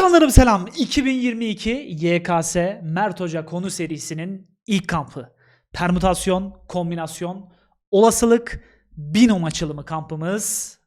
Canlarım selam. 2022 YKS Mert Hoca konu serisinin ilk kampı. Permütasyon, kombinasyon, olasılık, binom açılımı kampımız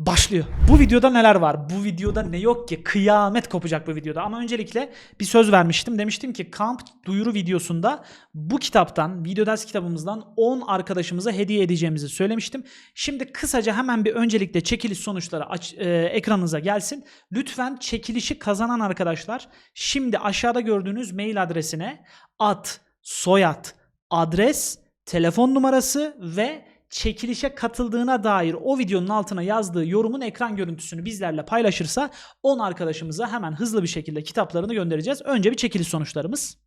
başlıyor. Bu videoda neler var? Bu videoda ne yok ki? Kıyamet kopacak bu videoda. Ama öncelikle bir söz vermiştim. Demiştim ki kamp duyuru videosunda bu kitaptan, video ders kitabımızdan 10 arkadaşımıza hediye edeceğimizi söylemiştim. Şimdi kısaca hemen bir öncelikle çekiliş sonuçları aç, e, ekranınıza gelsin. Lütfen çekilişi kazanan arkadaşlar şimdi aşağıda gördüğünüz mail adresine ad, soyad, adres, telefon numarası ve çekilişe katıldığına dair o videonun altına yazdığı yorumun ekran görüntüsünü bizlerle paylaşırsa 10 arkadaşımıza hemen hızlı bir şekilde kitaplarını göndereceğiz. Önce bir çekiliş sonuçlarımız.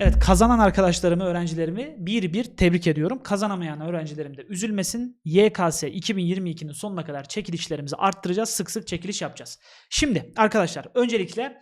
Evet kazanan arkadaşlarımı, öğrencilerimi bir bir tebrik ediyorum. Kazanamayan öğrencilerim de üzülmesin. YKS 2022'nin sonuna kadar çekilişlerimizi arttıracağız. Sık sık çekiliş yapacağız. Şimdi arkadaşlar öncelikle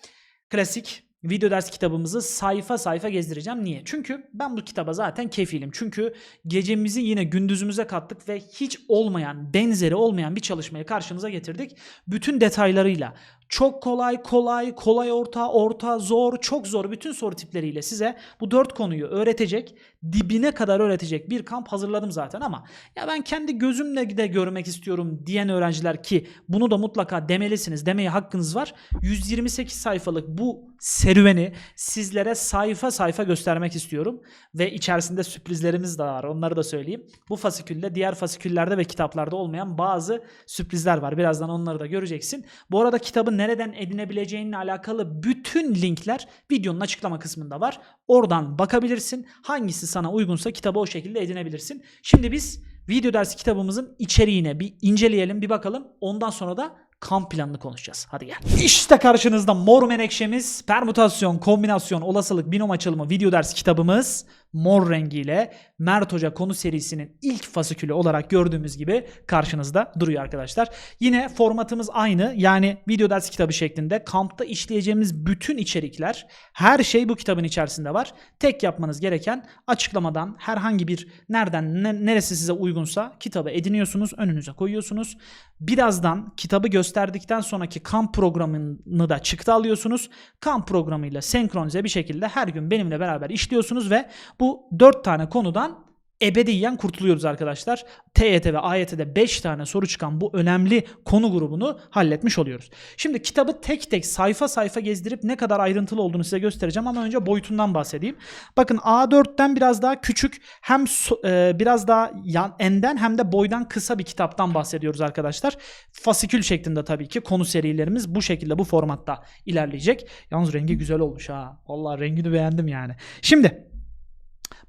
klasik video ders kitabımızı sayfa sayfa gezdireceğim. Niye? Çünkü ben bu kitaba zaten kefilim. Çünkü gecemizi yine gündüzümüze kattık ve hiç olmayan, benzeri olmayan bir çalışmayı karşınıza getirdik. Bütün detaylarıyla çok kolay, kolay, kolay orta, orta, zor, çok zor bütün soru tipleriyle size bu dört konuyu öğretecek, dibine kadar öğretecek bir kamp hazırladım zaten ama ya ben kendi gözümle de görmek istiyorum diyen öğrenciler ki bunu da mutlaka demelisiniz, demeye hakkınız var. 128 sayfalık bu serüveni sizlere sayfa sayfa göstermek istiyorum ve içerisinde sürprizlerimiz de var. Onları da söyleyeyim. Bu fasikülde diğer fasiküllerde ve kitaplarda olmayan bazı sürprizler var. Birazdan onları da göreceksin. Bu arada kitabın nereden edinebileceğinle alakalı bütün linkler videonun açıklama kısmında var. Oradan bakabilirsin. Hangisi sana uygunsa kitabı o şekilde edinebilirsin. Şimdi biz video dersi kitabımızın içeriğine bir inceleyelim, bir bakalım. Ondan sonra da kamp planını konuşacağız. Hadi gel. İşte karşınızda mor menekşemiz, permütasyon, kombinasyon, olasılık, binom açılımı video ders kitabımız mor rengiyle Mert Hoca konu serisinin ilk fasikülü olarak gördüğümüz gibi karşınızda duruyor arkadaşlar. Yine formatımız aynı. Yani video ders kitabı şeklinde kampta işleyeceğimiz bütün içerikler, her şey bu kitabın içerisinde var. Tek yapmanız gereken açıklamadan herhangi bir nereden ne- neresi size uygunsa kitabı ediniyorsunuz, önünüze koyuyorsunuz. Birazdan kitabı gösterdikten sonraki kamp programını da çıktı alıyorsunuz. Kamp programıyla senkronize bir şekilde her gün benimle beraber işliyorsunuz ve bu 4 tane konudan ebediyen kurtuluyoruz arkadaşlar. TYT ve AYT'de 5 tane soru çıkan bu önemli konu grubunu halletmiş oluyoruz. Şimdi kitabı tek tek sayfa sayfa gezdirip ne kadar ayrıntılı olduğunu size göstereceğim ama önce boyutundan bahsedeyim. Bakın A4'ten biraz daha küçük hem e, biraz daha yan, enden hem de boydan kısa bir kitaptan bahsediyoruz arkadaşlar. Fasikül şeklinde tabii ki konu serilerimiz bu şekilde bu formatta ilerleyecek. Yalnız rengi güzel olmuş ha. Vallahi rengini beğendim yani. Şimdi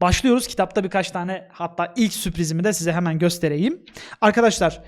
Başlıyoruz. Kitapta birkaç tane hatta ilk sürprizimi de size hemen göstereyim. Arkadaşlar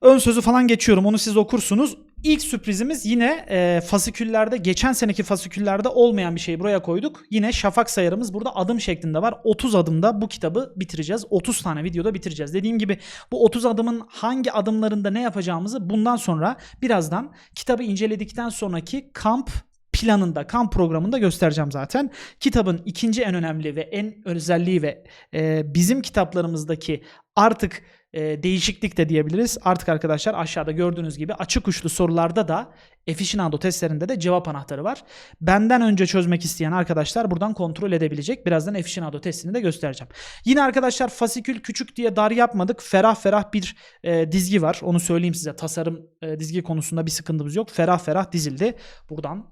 ön sözü falan geçiyorum. Onu siz okursunuz. İlk sürprizimiz yine e, fasiküllerde geçen seneki fasiküllerde olmayan bir şeyi buraya koyduk. Yine şafak sayarımız burada adım şeklinde var. 30 adımda bu kitabı bitireceğiz. 30 tane videoda bitireceğiz. Dediğim gibi bu 30 adımın hangi adımlarında ne yapacağımızı bundan sonra birazdan kitabı inceledikten sonraki kamp planında, kamp programında göstereceğim zaten. Kitabın ikinci en önemli ve en özelliği ve e, bizim kitaplarımızdaki artık e, değişiklik de diyebiliriz. Artık arkadaşlar aşağıda gördüğünüz gibi açık uçlu sorularda da Efficienado testlerinde de cevap anahtarı var. Benden önce çözmek isteyen arkadaşlar buradan kontrol edebilecek. Birazdan Efficienado testini de göstereceğim. Yine arkadaşlar fasikül küçük diye dar yapmadık. Ferah ferah bir e, dizgi var. Onu söyleyeyim size. Tasarım e, dizgi konusunda bir sıkıntımız yok. Ferah ferah dizildi. Buradan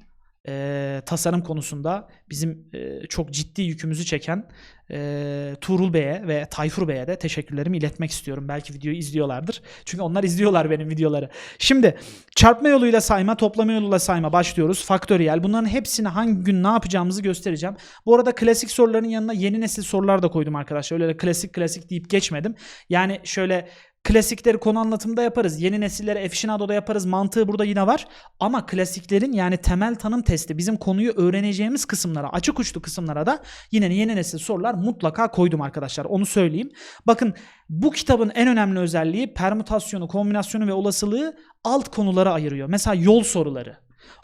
e, tasarım konusunda bizim e, çok ciddi yükümüzü çeken e, Tuğrul Bey'e ve Tayfur Bey'e de teşekkürlerimi iletmek istiyorum. Belki videoyu izliyorlardır. Çünkü onlar izliyorlar benim videoları. Şimdi çarpma yoluyla sayma, toplama yoluyla sayma başlıyoruz. Faktöriyel. Bunların hepsini hangi gün ne yapacağımızı göstereceğim. Bu arada klasik soruların yanına yeni nesil sorular da koydum arkadaşlar. Öyle de klasik klasik deyip geçmedim. Yani şöyle Klasikleri konu anlatımında yaparız. Yeni nesillere Efficiendado'da yaparız. Mantığı burada yine var. Ama klasiklerin yani temel tanım testi bizim konuyu öğreneceğimiz kısımlara, açık uçlu kısımlara da yine yeni nesil sorular mutlaka koydum arkadaşlar. Onu söyleyeyim. Bakın bu kitabın en önemli özelliği permütasyonu, kombinasyonu ve olasılığı alt konulara ayırıyor. Mesela yol soruları.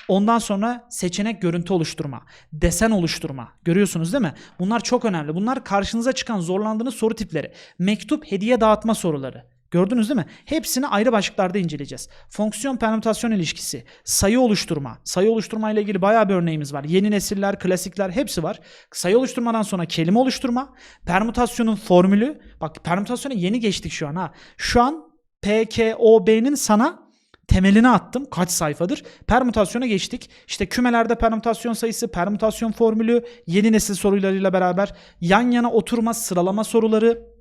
Ondan sonra seçenek görüntü oluşturma, desen oluşturma. Görüyorsunuz değil mi? Bunlar çok önemli. Bunlar karşınıza çıkan zorlandığınız soru tipleri. Mektup, hediye dağıtma soruları. Gördünüz değil mi? Hepsini ayrı başlıklarda inceleyeceğiz. Fonksiyon permütasyon ilişkisi, sayı oluşturma. Sayı oluşturma ile ilgili bayağı bir örneğimiz var. Yeni nesiller, klasikler hepsi var. Sayı oluşturmadan sonra kelime oluşturma, permütasyonun formülü. Bak permütasyona yeni geçtik şu an ha. Şu an PKOB'nin sana temelini attım. Kaç sayfadır? Permütasyona geçtik. İşte kümelerde permütasyon sayısı, permütasyon formülü, yeni nesil sorularıyla beraber yan yana oturma, sıralama soruları,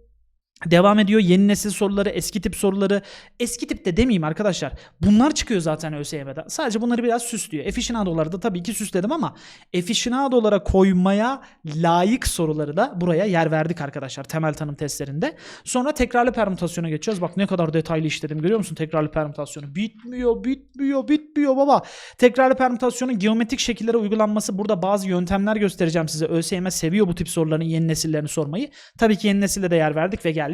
Devam ediyor yeni nesil soruları, eski tip soruları. Eski tip de demeyeyim arkadaşlar. Bunlar çıkıyor zaten ÖSYM'de. Sadece bunları biraz süslüyor. Aficionado'ları da tabii ki süsledim ama Aficionado'lara koymaya layık soruları da buraya yer verdik arkadaşlar temel tanım testlerinde. Sonra tekrarlı permütasyona geçiyoruz. Bak ne kadar detaylı işledim görüyor musun tekrarlı permütasyonu? Bitmiyor, bitmiyor, bitmiyor baba. Tekrarlı permütasyonun geometrik şekillere uygulanması burada bazı yöntemler göstereceğim size. ÖSYM seviyor bu tip soruların yeni nesillerini sormayı. Tabii ki yeni nesille de yer verdik ve geldik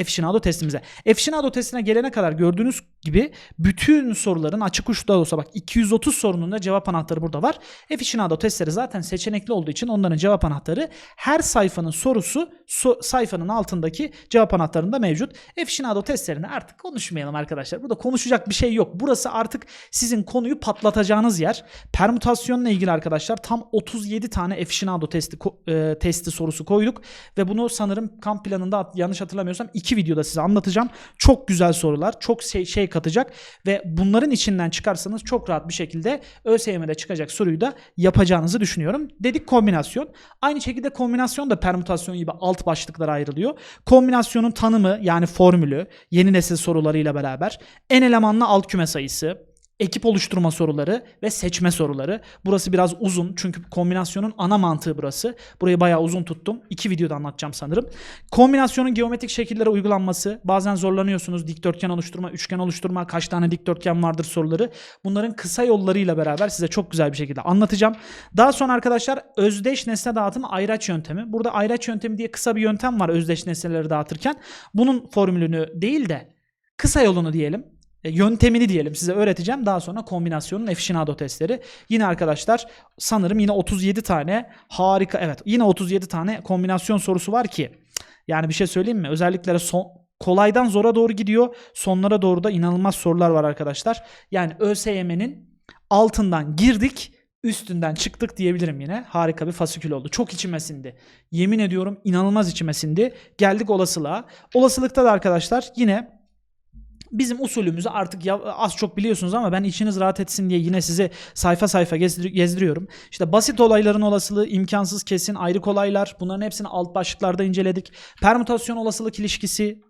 Aficionado testimize. Aficionado testine gelene kadar gördüğünüz gibi bütün soruların açık uçlu olsa bak 230 sorunun da cevap anahtarı burada var. Aficionado testleri zaten seçenekli olduğu için onların cevap anahtarı her sayfanın sorusu so- sayfanın altındaki cevap anahtarında mevcut. Aficionado testlerini artık konuşmayalım arkadaşlar. Burada konuşacak bir şey yok. Burası artık sizin konuyu patlatacağınız yer. Permütasyonla ilgili arkadaşlar tam 37 tane Aficionado testi e, testi sorusu koyduk ve bunu sanırım kamp planında yanlış hatırlamıyorsam iki videoda size anlatacağım. Çok güzel sorular, çok şey, şey katacak ve bunların içinden çıkarsanız çok rahat bir şekilde ÖSYM'de çıkacak soruyu da yapacağınızı düşünüyorum. Dedik kombinasyon. Aynı şekilde kombinasyon da permütasyon gibi alt başlıklara ayrılıyor. Kombinasyonun tanımı yani formülü yeni nesil sorularıyla beraber en elemanlı alt küme sayısı, ekip oluşturma soruları ve seçme soruları. Burası biraz uzun çünkü kombinasyonun ana mantığı burası. Burayı bayağı uzun tuttum. İki videoda anlatacağım sanırım. Kombinasyonun geometrik şekillere uygulanması. Bazen zorlanıyorsunuz. Dikdörtgen oluşturma, üçgen oluşturma, kaç tane dikdörtgen vardır soruları. Bunların kısa yollarıyla beraber size çok güzel bir şekilde anlatacağım. Daha sonra arkadaşlar özdeş nesne dağıtımı ayraç yöntemi. Burada ayraç yöntemi diye kısa bir yöntem var özdeş nesneleri dağıtırken. Bunun formülünü değil de kısa yolunu diyelim yöntemini diyelim size öğreteceğim. Daha sonra kombinasyonun aficionado testleri. Yine arkadaşlar sanırım yine 37 tane harika evet yine 37 tane kombinasyon sorusu var ki yani bir şey söyleyeyim mi? Özellikle son kolaydan zora doğru gidiyor. Sonlara doğru da inanılmaz sorular var arkadaşlar. Yani ÖSYM'nin altından girdik üstünden çıktık diyebilirim yine. Harika bir fasikül oldu. Çok içime sindi. Yemin ediyorum inanılmaz içime sindi. Geldik olasılığa. Olasılıkta da arkadaşlar yine bizim usulümüzü artık az çok biliyorsunuz ama ben içiniz rahat etsin diye yine sizi sayfa sayfa gezdir- gezdiriyorum. İşte basit olayların olasılığı, imkansız kesin, ayrık olaylar bunların hepsini alt başlıklarda inceledik. Permütasyon olasılık ilişkisi.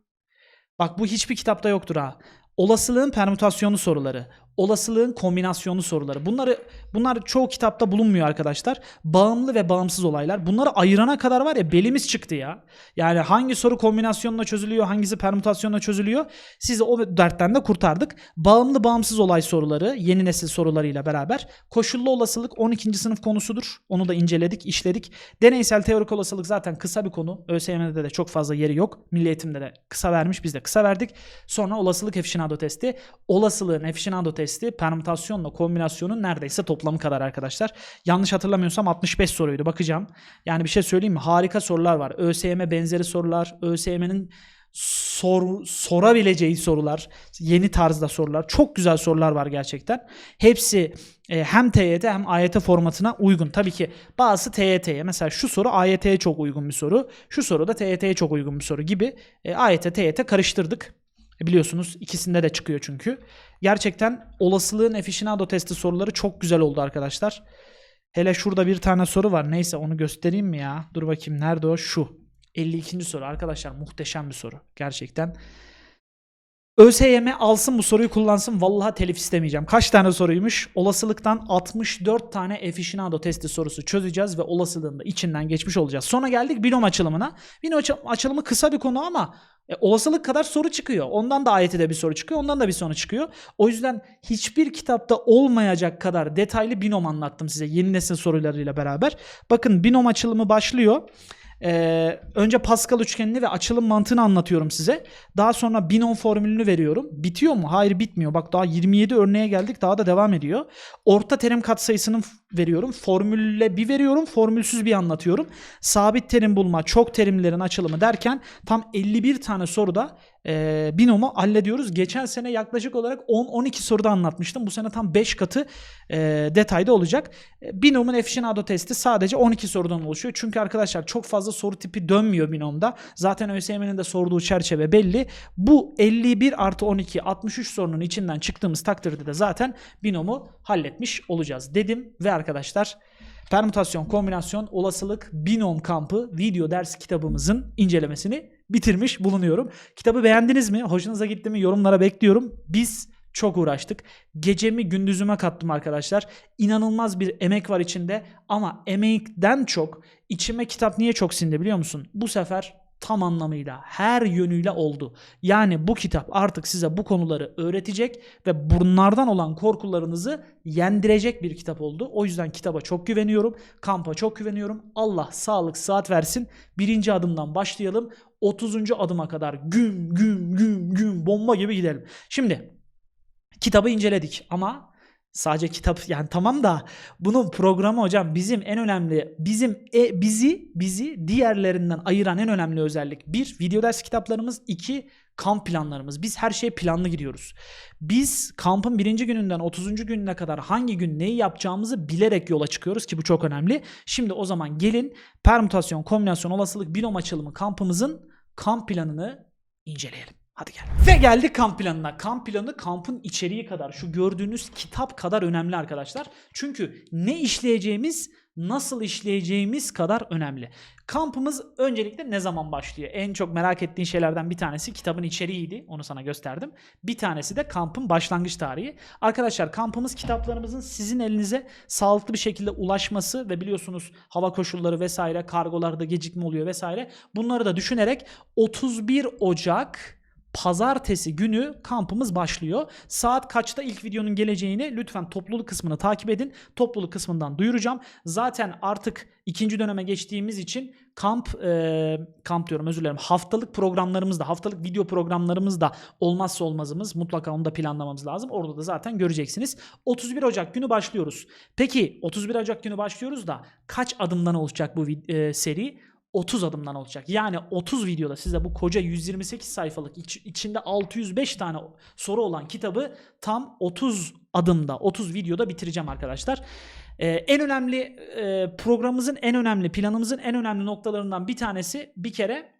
Bak bu hiçbir kitapta yoktur ha. Olasılığın permütasyonu soruları, olasılığın kombinasyonu soruları. Bunları bunlar çoğu kitapta bulunmuyor arkadaşlar. Bağımlı ve bağımsız olaylar. Bunları ayırana kadar var ya belimiz çıktı ya. Yani hangi soru kombinasyonla çözülüyor, hangisi permütasyonla çözülüyor? Sizi o dertten de kurtardık. Bağımlı bağımsız olay soruları, yeni nesil sorularıyla beraber koşullu olasılık 12. sınıf konusudur. Onu da inceledik, işledik. Deneysel teorik olasılık zaten kısa bir konu. ÖSYM'de de çok fazla yeri yok. Milli Eğitim'de de kısa vermiş, biz de kısa verdik. Sonra olasılık aficionado testi. Olasılığın aficionado testi permütasyonla kombinasyonun neredeyse toplamı kadar arkadaşlar. Yanlış hatırlamıyorsam 65 soruydu. Bakacağım. Yani bir şey söyleyeyim mi? Harika sorular var. ÖSYM benzeri sorular. ÖSYM'nin sor, sorabileceği sorular, yeni tarzda sorular, çok güzel sorular var gerçekten. Hepsi e, hem TYT hem AYT formatına uygun. Tabii ki bazısı TYT'ye. Mesela şu soru AYT'ye çok uygun bir soru. Şu soru da TYT'ye çok uygun bir soru gibi. E, AYT, TYT karıştırdık. Biliyorsunuz ikisinde de çıkıyor çünkü. Gerçekten olasılığın aficionado testi soruları çok güzel oldu arkadaşlar. Hele şurada bir tane soru var. Neyse onu göstereyim mi ya? Dur bakayım nerede o? Şu. 52. soru arkadaşlar muhteşem bir soru. Gerçekten. ÖSYM alsın bu soruyu kullansın. Vallahi telif istemeyeceğim. Kaç tane soruymuş? Olasılıktan 64 tane aficionado testi sorusu çözeceğiz ve olasılığın da içinden geçmiş olacağız. Sonra geldik binom açılımına. Binom açı- açılımı kısa bir konu ama e, olasılık kadar soru çıkıyor. Ondan da AYT'de bir soru çıkıyor. Ondan da bir soru çıkıyor. O yüzden hiçbir kitapta olmayacak kadar detaylı binom anlattım size yeni nesil sorularıyla beraber. Bakın binom açılımı başlıyor. Ee, önce Pascal üçgenini ve açılım mantığını anlatıyorum size. Daha sonra binom formülünü veriyorum. Bitiyor mu? Hayır bitmiyor. Bak daha 27 örneğe geldik. Daha da devam ediyor. Orta terim katsayısını f- veriyorum. Formülle bir veriyorum. Formülsüz bir anlatıyorum. Sabit terim bulma, çok terimlerin açılımı derken tam 51 tane soruda e, binomu hallediyoruz. Geçen sene yaklaşık olarak 10-12 soruda anlatmıştım. Bu sene tam 5 katı e, detayda olacak. E, Binomun aficionado testi sadece 12 sorudan oluşuyor. Çünkü arkadaşlar çok fazla soru tipi dönmüyor binomda. Zaten ÖSYM'nin de sorduğu çerçeve belli. Bu 51 artı 12 63 sorunun içinden çıktığımız takdirde de zaten binomu halletmiş olacağız dedim. Ve arkadaşlar permütasyon, kombinasyon, olasılık, binom kampı video ders kitabımızın incelemesini bitirmiş bulunuyorum. Kitabı beğendiniz mi? Hoşunuza gitti mi? Yorumlara bekliyorum. Biz çok uğraştık. Gecemi gündüzüme kattım arkadaşlar. İnanılmaz bir emek var içinde ama emekten çok içime kitap niye çok sindi biliyor musun? Bu sefer tam anlamıyla her yönüyle oldu. Yani bu kitap artık size bu konuları öğretecek ve bunlardan olan korkularınızı yendirecek bir kitap oldu. O yüzden kitaba çok güveniyorum. Kampa çok güveniyorum. Allah sağlık saat versin. Birinci adımdan başlayalım. 30. adıma kadar güm güm güm güm bomba gibi gidelim. Şimdi kitabı inceledik ama sadece kitap yani tamam da bunun programı hocam bizim en önemli bizim e, bizi bizi diğerlerinden ayıran en önemli özellik bir video ders kitaplarımız iki kamp planlarımız. Biz her şeye planlı gidiyoruz. Biz kampın birinci gününden 30. gününe kadar hangi gün neyi yapacağımızı bilerek yola çıkıyoruz ki bu çok önemli. Şimdi o zaman gelin permütasyon, kombinasyon, olasılık, binom açılımı kampımızın kamp planını inceleyelim. Hadi gel. Ve geldik kamp planına. Kamp planı kampın içeriği kadar, şu gördüğünüz kitap kadar önemli arkadaşlar. Çünkü ne işleyeceğimiz, nasıl işleyeceğimiz kadar önemli. Kampımız öncelikle ne zaman başlıyor? En çok merak ettiğin şeylerden bir tanesi kitabın içeriğiydi. Onu sana gösterdim. Bir tanesi de kampın başlangıç tarihi. Arkadaşlar kampımız kitaplarımızın sizin elinize sağlıklı bir şekilde ulaşması ve biliyorsunuz hava koşulları vesaire, kargolarda gecikme oluyor vesaire. Bunları da düşünerek 31 Ocak Pazartesi günü kampımız başlıyor. Saat kaçta ilk videonun geleceğini lütfen topluluk kısmını takip edin. Topluluk kısmından duyuracağım. Zaten artık ikinci döneme geçtiğimiz için kamp e, kamp diyorum özür dilerim. Haftalık programlarımız da haftalık video programlarımız da olmazsa olmazımız. Mutlaka onu da planlamamız lazım. Orada da zaten göreceksiniz. 31 Ocak günü başlıyoruz. Peki 31 Ocak günü başlıyoruz da kaç adımdan oluşacak bu e, seri? 30 adımdan olacak. Yani 30 videoda size bu koca 128 sayfalık iç- içinde 605 tane soru olan kitabı tam 30 adımda 30 videoda bitireceğim arkadaşlar. Ee, en önemli e, programımızın en önemli planımızın en önemli noktalarından bir tanesi bir kere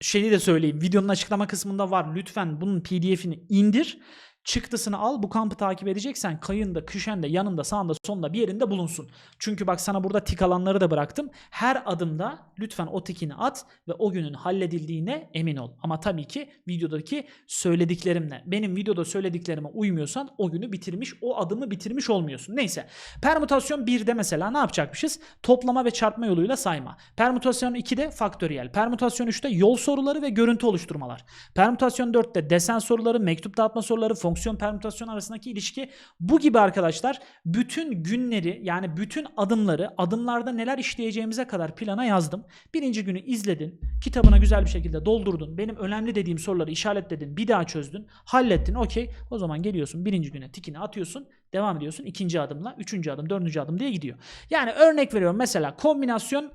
şeyi de söyleyeyim. Videonun açıklama kısmında var. Lütfen bunun PDF'ini indir. Çıktısını al. Bu kampı takip edeceksen kayında, kışende, yanında, sağında, sonunda bir yerinde bulunsun. Çünkü bak sana burada tik alanları da bıraktım. Her adımda lütfen o tikini at ve o günün halledildiğine emin ol. Ama tabii ki videodaki söylediklerimle. Benim videoda söylediklerime uymuyorsan o günü bitirmiş, o adımı bitirmiş olmuyorsun. Neyse. Permütasyon 1'de mesela ne yapacakmışız? Toplama ve çarpma yoluyla sayma. Permütasyon 2'de faktöriyel. Permütasyon 3'te yol soruları ve görüntü oluşturmalar. Permütasyon 4'te desen soruları, mektup dağıtma soruları, fonksiyon permütasyon arasındaki ilişki. Bu gibi arkadaşlar bütün günleri yani bütün adımları adımlarda neler işleyeceğimize kadar plana yazdım. Birinci günü izledin. Kitabına güzel bir şekilde doldurdun. Benim önemli dediğim soruları işaretledin. Bir daha çözdün. Hallettin. Okey. O zaman geliyorsun birinci güne tikini atıyorsun. Devam ediyorsun. ikinci adımla. Üçüncü adım, dördüncü adım diye gidiyor. Yani örnek veriyorum mesela kombinasyon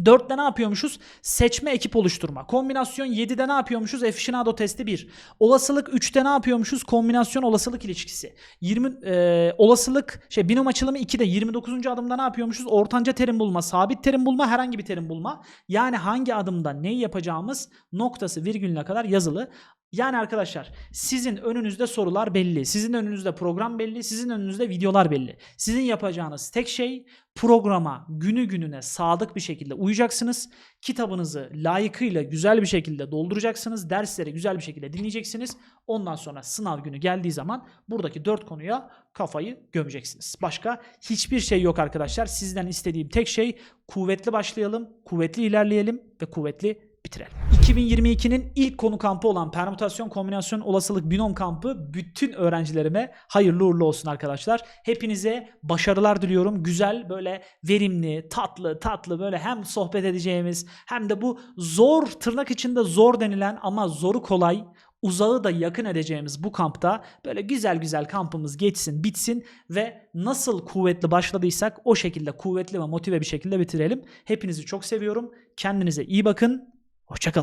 4'te ne yapıyormuşuz? Seçme ekip oluşturma. Kombinasyon 7'de ne yapıyormuşuz? Aficionado testi 1. Olasılık 3'te ne yapıyormuşuz? Kombinasyon olasılık ilişkisi. 20 e, olasılık şey binom açılımı 2'de 29. adımda ne yapıyormuşuz? Ortanca terim bulma, sabit terim bulma, herhangi bir terim bulma. Yani hangi adımda neyi yapacağımız noktası virgülüne kadar yazılı. Yani arkadaşlar sizin önünüzde sorular belli. Sizin önünüzde program belli. Sizin önünüzde videolar belli. Sizin yapacağınız tek şey programa günü gününe sadık bir şekilde uyacaksınız. Kitabınızı layıkıyla güzel bir şekilde dolduracaksınız. Dersleri güzel bir şekilde dinleyeceksiniz. Ondan sonra sınav günü geldiği zaman buradaki dört konuya kafayı gömeceksiniz. Başka hiçbir şey yok arkadaşlar. Sizden istediğim tek şey kuvvetli başlayalım, kuvvetli ilerleyelim ve kuvvetli bitirelim. 2022'nin ilk konu kampı olan permütasyon kombinasyon olasılık binom kampı bütün öğrencilerime hayırlı uğurlu olsun arkadaşlar. Hepinize başarılar diliyorum. Güzel böyle verimli, tatlı, tatlı böyle hem sohbet edeceğimiz hem de bu zor tırnak içinde zor denilen ama zoru kolay uzağı da yakın edeceğimiz bu kampta böyle güzel güzel kampımız geçsin, bitsin ve nasıl kuvvetli başladıysak o şekilde kuvvetli ve motive bir şekilde bitirelim. Hepinizi çok seviyorum. Kendinize iyi bakın. Hoşçakalın.